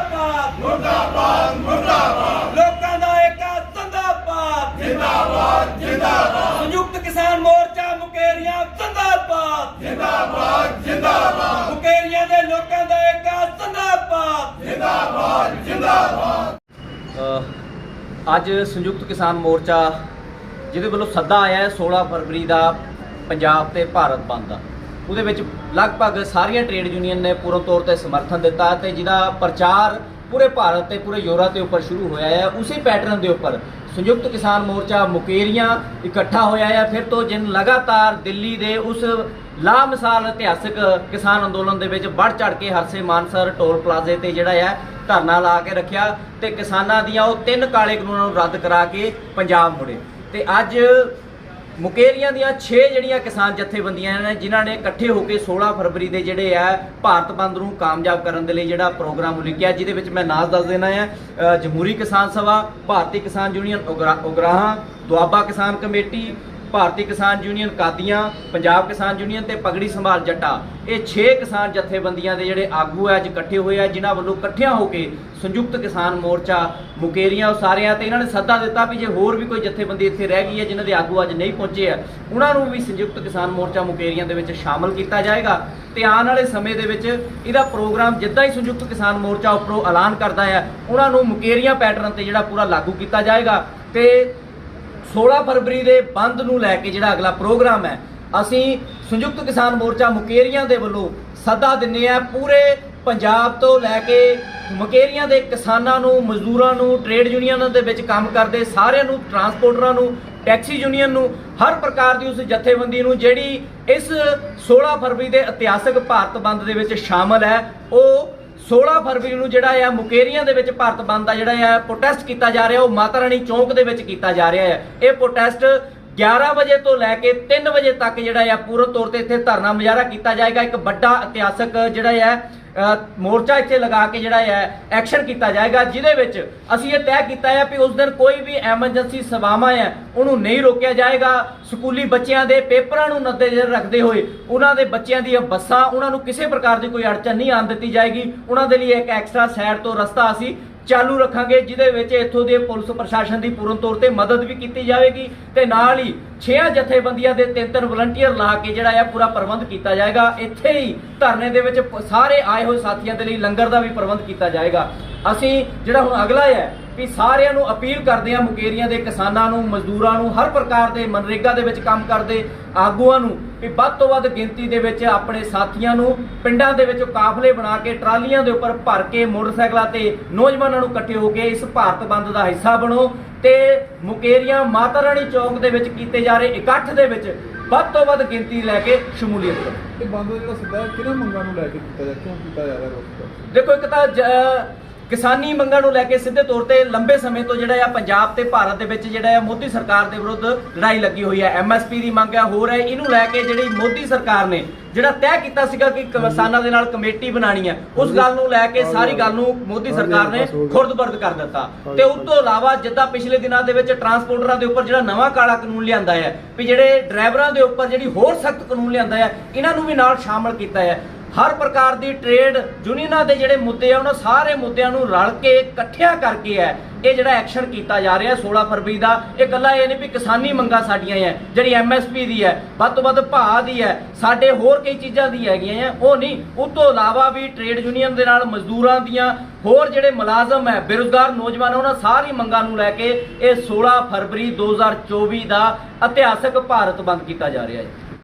ਜਿੰਦਾਬਾਦ ਮੁਰਦਾਬਾਦ ਮੁਰਦਾਬਾਦ। ਲੋਕਾਂ ਦਾ ਏਕਾ ਜਿੰਦਾਬਾਦ। ਜਿੰਦਾਬਾਦ ਜਿੰਦਾਬਾਦ। ਸੰਯੁਕਤ ਕਿਸਾਨ ਮੋਰਚਾ ਮੁਕੇਰੀਆਂ ਜਿੰਦਾਬਾਦ। ਜਿੰਦਾਬਾਦ ਜਿੰਦਾਬਾਦ। ਮੁਕੇਰੀਆਂ ਦੇ ਲੋਕਾਂ ਦਾ ਏਕਾ ਜਿੰਦਾਬਾਦ। ਅ, ਅੱਜ ਸੰਯੁਕਤ ਕਿਸਾਨ ਮੋਰਚਾ ਜਿਹਦੇ ਵੱਲੋਂ ਸੱਦਾ ਆਇਆ ਹੈ 16 ਫਰਵਰੀ ਦਾ ਪੰਜਾਬ ਤੇ ਭਾਰਤ ਬੰਦ ਦਾ। ਉਹਦੇ ਵਿੱਚ ਲਗਭਗ ਸਾਰੀਆਂ ਟ੍ਰੇਡ ਯੂਨੀਅਨ ਨੇ ਪੂਰਨ ਤੌਰ ਤੇ ਸਮਰਥਨ ਦਿੱਤਾ ਤੇ ਜਿਹਦਾ ਪ੍ਰਚਾਰ ਪੂਰੇ ਭਾਰਤ ਤੇ, ਪੂਰੇ ਯੂਰਪ ਦੇ ਉੱਪਰ ਸ਼ੁਰੂ ਹੋਇਆ ਹੈ ਉਸੇ ਪੈਟਰਨ ਦੇ ਉੱਪਰ ਸੰਯੁਕਤ ਕਿਸਾਨ ਮੋਰਚਾ ਮੁਕੇਰੀਆਂ ਇਕੱਠਾ ਹੋਇਆ ਹੈ ਫਿਰ ਤੋਂ ਜਿਨ ਲਗਾਤਾਰ ਦਿੱਲੀ ਦੇ ਉਸ ਲਾਮਿਸਾਲ ਇਤਿਹਾਸਕ ਕਿਸਾਨ ਅੰਦੋਲਨ ਦੇ ਵਿੱਚ ਵੱਧ ਚੜ ਕੇ ਹਰਸੇ ਮਾਨਸਰ ਟੋਲ ਪਲਾਜ਼ੇ ਤੇ ਜਿਹੜਾ ਹੈ ਧਰਨਾ ਲਾ ਕੇ ਰੱਖਿਆ ਤੇ ਕਿਸਾਨਾਂ ਦੀਆਂ ਉਹ ਤਿੰਨ ਕਾਲੇ ਕਾਨੂੰਨਾਂ ਨੂੰ ਰੱਦ ਕਰਾ ਕੇ ਪੰਜਾਬ ਮੁੜੇ। ਤੇ ਅੱਜ ਮੁਕੇਰੀਆਂ ਦੀਆਂ 6 ਜਿਹੜੀਆਂ ਕਿਸਾਨ ਜਥੇਬੰਦੀਆਂ ਨੇ, ਜਿਨ੍ਹਾਂ ਨੇ ਇਕੱਠੇ ਹੋ ਕੇ 16 ਫਰਵਰੀ ਦੇ ਜਿਹੜੇ ਆ, ਭਾਰਤ ਬੰਦ ਨੂੰ ਕਾਮਯਾਬ ਕਰਨ ਦੇ ਲਈ ਜਿਹੜਾ ਪ੍ਰੋਗਰਾਮ ਉਲੀਕਿਆ, ਜਿਹਦੇ ਵਿੱਚ ਮੈਂ ਨਾਮ ਦੱਸ ਦੇਣਾ ਹੈ ਜਮਹੂਰੀ ਕਿਸਾਨ ਸਭਾ, ਭਾਰਤੀ ਕਿਸਾਨ ਯੂਨੀਅਨ ਉਗਰਾ- ਉਗਰਾਹਾਂ, ਦੁਆਬਾ ਕਿਸਾਨ ਕਮੇਟੀ ਭਾਰਤੀ ਕਿਸਾਨ ਯੂਨੀਅਨ ਕਾਦੀਆਂ, ਪੰਜਾਬ ਕਿਸਾਨ ਯੂਨੀਅਨ ਤੇ ਪਗੜੀ ਸੰਭਾਲ ਜੱਟਾ। ਇਹ 6 ਕਿਸਾਨ ਜਥੇਬੰਦੀਆਂ ਦੇ ਜਿਹੜੇ ਆਗੂ ਹੈ ਅੱਜ ਇਕੱਠੇ ਹੋਏ ਆ, ਜਿਨ੍ਹਾਂ ਵੱਲੋਂ ਇਕੱਠਿਆਂ ਹੋ ਕੇ ਸੰਯੁਕਤ ਕਿਸਾਨ ਮੋਰਚਾ ਮੁਕੇਰੀਆਂ ਉਸਾਰਿਆਂ ਸਾਰਿਆਂ ਤੇ ਇਹਨਾਂ ਨੇ ਸੱਦਾ ਦਿੱਤਾ ਵੀ ਜੇ ਹੋਰ ਵੀ ਕੋਈ ਜਥੇਬੰਦੀ ਇੱਥੇ ਰਹਿ ਗਈ ਹੈ, ਜਿਨ੍ਹਾਂ ਦੇ ਆਗੂ ਅੱਜ ਨਹੀਂ ਪਹੁੰਚੇ ਆ, ਉਹਨਾਂ ਨੂੰ ਵੀ ਸੰਯੁਕਤ ਕਿਸਾਨ ਮੋਰਚਾ ਮੁਕੇਰੀਆਂ ਦੇ ਵਿੱਚ ਸ਼ਾਮਲ ਕੀਤਾ ਜਾਏਗਾ। ਤੇ ਆਉਣ ਵਾਲੇ ਸਮੇਂ ਦੇ ਵਿੱਚ ਇਹਦਾ ਪ੍ਰੋਗਰਾਮ ਜਿੱਦਾਂ ਹੀ ਸੰਯੁਕਤ ਕਿਸਾਨ ਮੋਰਚਾ ਉੱਪਰੋਂ ਐਲਾਨ ਕਰਦਾ ਹੈ ਉਹਨਾਂ ਨੂੰ ਮੁਕੇਰੀਆਂ ਪੈਟਰਨ ਤੇ ਜਿਹੜਾ ਪੂਰਾ ਲਾਗੂ ਕੀਤਾ ਜਾਏਗਾ। ਤੇ 16 ਫਰਵਰੀ ਦੇ ਬੰਦ ਨੂੰ ਲੈ ਕੇ ਜਿਹੜਾ ਅਗਲਾ ਪ੍ਰੋਗਰਾਮ ਹੈ, ਅਸੀਂ ਸੰਯੁਕਤ ਕਿਸਾਨ ਮੋਰਚਾ ਮੁਕੇਰੀਆਂ ਦੇ ਵੱਲੋਂ ਸੱਦਾ ਦਿੰਨੇ ਆ ਪੂਰੇ ਪੰਜਾਬ ਤੋਂ ਲੈ ਕੇ ਮੁਕੇਰੀਆਂ ਦੇ ਕਿਸਾਨਾਂ ਨੂੰ, ਮਜ਼ਦੂਰਾਂ ਨੂੰ ਟ੍ਰੇਡ ਯੂਨੀਅਨਾਂ ਦੇ ਵਿੱਚ ਕੰਮ ਕਰਦੇ ਸਾਰਿਆਂ ਨੂੰ ਟਰਾਂਸਪੋਰਟਰਾਂ ਨੂੰ ਟੈਕਸੀ ਯੂਨੀਅਨ ਨੂੰ, ਹਰ ਪ੍ਰਕਾਰ ਦੀ ਉਸ ਜਥੇਬੰਦੀ ਨੂੰ ਜਿਹੜੀ ਇਸ 16 ਫਰਵਰੀ ਦੇ ਇਤਿਹਾਸਕ ਭਾਰਤ ਬੰਦ ਦੇ ਵਿੱਚ ਸ਼ਾਮਲ ਹੈ, ਉਹ 16 ਫਰਵਰੀ ਨੂੰ ਜਿਹੜਾ ਆ ਮੁਕੇਰੀਆਂ ਦੇ ਵਿੱਚ ਭਾਰਤ ਬੰਦ ਦਾ ਜਿਹੜਾ ਆ ਪ੍ਰੋਟੈਸਟ ਕੀਤਾ ਜਾ ਰਿਹਾ, ਉਹ ਮਾਤਾ ਰਾਣੀ ਚੌਂਕ ਦੇ ਵਿੱਚ ਕੀਤਾ ਜਾ ਰਿਹਾ ਹੈ ਇਹ ਪ੍ਰੋਟੈਸਟ 11 ਵਜੇ ਤੋਂ ਲੈ ਕੇ 3 ਵਜੇ ਤੱਕ ਜਿਹੜਾ ਆ, ਪੂਰਨ ਤੌਰ ਤੇ ਇੱਥੇ ਧਰਨਾ ਮੁਜ਼ਾਹਰਾ ਕੀਤਾ ਜਾਏਗਾ। ਇੱਕ ਵੱਡਾ ਇਤਿਹਾਸਕ ਜਿਹੜਾ ਹੈ ਮੋਰਚਾ ਇੱਥੇ ਲਗਾ ਕੇ ਜਿਹੜਾ ਹੈ ਐਕਸ਼ਨ ਕੀਤਾ ਜਾਏਗਾ, ਜਿਹਦੇ ਵਿੱਚ ਅਸੀਂ ਇਹ ਤੈਅ ਕੀਤਾ ਹੈ ਕਿ ਉਸ ਦਿਨ ਕੋਈ ਵੀ ਐਮਰਜੈਂਸੀ ਸੇਵਾਵਾਂ ਹੈ ਉਹਨੂੰ ਨਹੀਂ ਰੋਕਿਆ ਜਾਏਗਾ। ਸਕੂਲੀ ਬੱਚਿਆਂ ਦੇ ਪੇਪਰਾਂ ਨੂੰ ਨਜ਼ਰ ਰੱਖਦੇ ਹੋਏ ਉਹਨਾਂ ਦੇ ਬੱਚਿਆਂ ਦੀਆਂ ਬੱਸਾਂ, ਉਹਨਾਂ ਨੂੰ ਕਿਸੇ ਪ੍ਰਕਾਰ ਦੀ ਕੋਈ ਅੜਚਨ ਨਹੀਂ ਆਉਣ ਦਿੱਤੀ ਜਾਏਗੀ। ਉਹਨਾਂ ਦੇ ਲਈ ਇੱਕ ਐਕਸਟਰਾ ਸਾਈਡ ਤੋਂ ਰਸਤਾ ਅਸੀਂ ਚਾਲੂ ਰੱਖਾਂਗੇ, ਜਿਹਦੇ ਵਿੱਚ ਇੱਥੋਂ ਦੇ ਪੁਲਿਸ ਪ੍ਰਸ਼ਾਸਨ ਦੀ ਪੂਰਨ ਤੌਰ ਤੇ ਮਦਦ ਵੀ ਕੀਤੀ ਜਾਵੇਗੀ ਤੇ ਨਾਲ ਹੀ ਛੇ ਜਥੇਬੰਦੀਆਂ ਦੇ ਤਿੰਨ ਤਿੰਨ ਵਲੰਟੀਅਰ ਲਾ ਕੇ ਜਿਹੜਾ ਆ ਪੂਰਾ ਪ੍ਰਬੰਧ ਕੀਤਾ ਜਾਏਗਾ। ਇੱਥੇ ਹੀ ਧਰਨੇ ਦੇ ਵਿੱਚ ਸਾਰੇ ਆਏ ਹੋਏ ਸਾਥੀਆਂ ਦੇ ਲਈ ਲੰਗਰ ਦਾ ਵੀ ਪ੍ਰਬੰਧ ਕੀਤਾ ਜਾਏਗਾ। ਅਸੀਂ ਜਿਹੜਾ ਹੁਣ ਅਗਲਾ ਹੈ ਵੀ ਸਾਰਿਆਂ ਨੂੰ ਅਪੀਲ ਕਰਦੇ ਹਾਂ ਮੁਕੇਰੀਆਂ ਦੇ ਕਿਸਾਨਾਂ ਨੂੰ ਮਜ਼ਦੂਰਾਂ ਨੂੰ ਹਰ ਪ੍ਰਕਾਰ ਦੇ ਮਨਰੇਗਾ ਦੇ ਵਿੱਚ ਕੰਮ ਕਰਦੇ ਆਗੂਆਂ ਨੂੰ ਵੀ ਵੱਧ ਤੋਂ ਵੱਧ ਗਿਣਤੀ ਦੇ ਵਿੱਚ ਆਪਣੇ ਸਾਥੀਆਂ ਨੂੰ ਪਿੰਡਾਂ ਦੇ ਵਿੱਚ ਕਾਫਲੇ ਬਣਾ ਕੇ ਟਰਾਲੀਆਂ ਦੇ ਉੱਪਰ ਭਰ ਕੇ ਮੋਟਰਸਾਈਕਲਾਂ ਤੇ ਨੌਜਵਾਨਾਂ ਨੂੰ ਇਕੱਠੇ ਹੋ ਕੇ ਇਸ ਭਾਰਤ ਬੰਦ ਦਾ ਹਿੱਸਾ ਬਣੋ ਤੇ ਮੁਕੇਰੀਆਂ ਮਾਤਾ ਰਾਣੀ ਚੌਕ ਦੇ ਵਿੱਚ ਕੀਤੇ ਜਾ ਰਹੇ ਇਕੱਠ ਦੇ ਵਿੱਚ ਵੱਧ ਤੋਂ ਵੱਧ ਗਿਣਤੀ ਲੈ ਕੇ ਸ਼ਮੂਲੀਅਤ ਕਰੋ। ਇਹ ਬੰਦ ਜਿਹੜਾ ਹੈ ਕਿਹਨਾਂ ਮੰਗਾਂ ਨੂੰ ਲੈ ਕੇ ਕੀਤਾ ਜਾ ਕਿਉਂ ਕੀਤਾ ਜਾ ਰਿਹਾ ਰੋਕ ਦੇਖੋ ਇੱਕ ਤਾਂ ਕਿਸਾਨੀ ਮੰਗਾਂ ਨੂੰ ਲੈ ਕੇ ਸਿੱਧੇ ਤੌਰ ਤੇ ਲੰਬੇ ਸਮੇਂ ਤੋਂ ਜਿਹੜਾ ਆ ਪੰਜਾਬ ਤੇ ਭਾਰਤ ਦੇ ਵਿੱਚ ਜਿਹੜਾ ਆ ਮੋਦੀ ਸਰਕਾਰ ਦੇ ਵਿਰੁੱਧ ਲੜਾਈ ਲੱਗੀ ਹੋਈ ਹੈ ਐਮਐਸਪੀ ਦੀ ਮੰਗ ਹੈ ਹੋਰ ਹੈ ਇਹਨੂੰ ਲੈ ਕੇ ਜਿਹੜੀ ਮੋਦੀ ਸਰਕਾਰ ਨੇ ਜਿਹੜਾ ਤੈਅ ਕੀਤਾ ਸੀਗਾ ਕਿ ਕਿਸਾਨਾਂ ਦੇ ਨਾਲ ਕਮੇਟੀ ਬਣਾਣੀ ਹੈ ਉਸ ਗੱਲ ਨੂੰ ਲੈ ਕੇ ਸਾਰੀ ਗੱਲ ਨੂੰ ਮੋਦੀ ਸਰਕਾਰ ਨੇ ਖੁਰਦ-ਬਰਦ ਕਰ ਦਿੱਤਾ। ਤੇ ਉਸ ਤੋਂ ਇਲਾਵਾ ਜਿੱਦਾਂ ਪਿਛਲੇ ਦਿਨਾਂ ਦੇ ਵਿੱਚ ਟਰਾਂਸਪੋਰਟਰਾਂ ਦੇ ਉੱਪਰ ਜਿਹੜਾ ਨਵਾਂ ਕਾਲਾ ਕਾਨੂੰਨ ਲਿਆਂਦਾ ਹੈ ਵੀ ਜਿਹੜੇ ਡਰਾਈਵਰਾਂ ਦੇ ਉੱਪਰ ਜਿਹੜੀ ਹੋਰ ਸਖਤ ਕਾਨੂੰਨ ਲਿਆਂਦਾ ਹੈ ਇਹਨਾਂ ਨੂੰ ਵੀ ਨਾਲ ਸ਼ਾਮਲ ਕੀਤਾ ਹੈ ਹਰ ਪ੍ਰਕਾਰ ਦੀ ਟ੍ਰੇਡ ਯੂਨੀਅਨਾਂ ਦੇ ਜਿਹੜੇ ਮੁੱਦੇ ਆ, ਉਹਨਾਂ ਸਾਰੇ ਮੁੱਦਿਆਂ ਨੂੰ ਰਲ ਕੇ ਇਕੱਠਿਆਂ ਕਰਕੇ ਹੈ। ਇਹ ਜਿਹੜਾ ਐਕਸ਼ਨ ਕੀਤਾ ਜਾ ਰਿਹਾ 16 ਫਰਵਰੀ ਦਾ, ਇਹ ਇਕੱਲਾ ਇਹ ਨਹੀਂ ਵੀ ਕਿਸਾਨੀ ਮੰਗਾਂ ਸਾਡੀਆਂ ਹੈ ਜਿਹੜੀ ਐਮਐਸਪੀ ਦੀ ਹੈ, ਵੱਧ ਤੋਂ ਵੱਧ ਭਾਅ ਦੀ ਹੈ, ਸਾਡੇ ਹੋਰ ਕਈ ਚੀਜ਼ਾਂ ਦੀ ਹੈਗੀਆਂ ਆ, ਉਹ ਨਹੀਂ। ਉਸ ਤੋਂ ਇਲਾਵਾ ਵੀ ਟ੍ਰੇਡ ਯੂਨੀਅਨ ਦੇ ਨਾਲ ਮਜ਼ਦੂਰਾਂ ਦੀਆਂ ਹੋਰ ਜਿਹੜੇ ਮੁਲਾਜ਼ਮ ਹੈ, ਬੇਰੁਜ਼ਗਾਰ ਨੌਜਵਾਨ, ਉਹਨਾਂ ਸਾਰੀ ਮੰਗਾਂ ਨੂੰ ਲੈ ਕੇ ਇਹ 16 ਫਰਵਰੀ 2024 ਦਾ ਇਤਿਹਾਸਕ ਭਾਰਤ ਬੰਦ ਕੀਤਾ ਜਾ ਰਿਹਾ ਹੈ।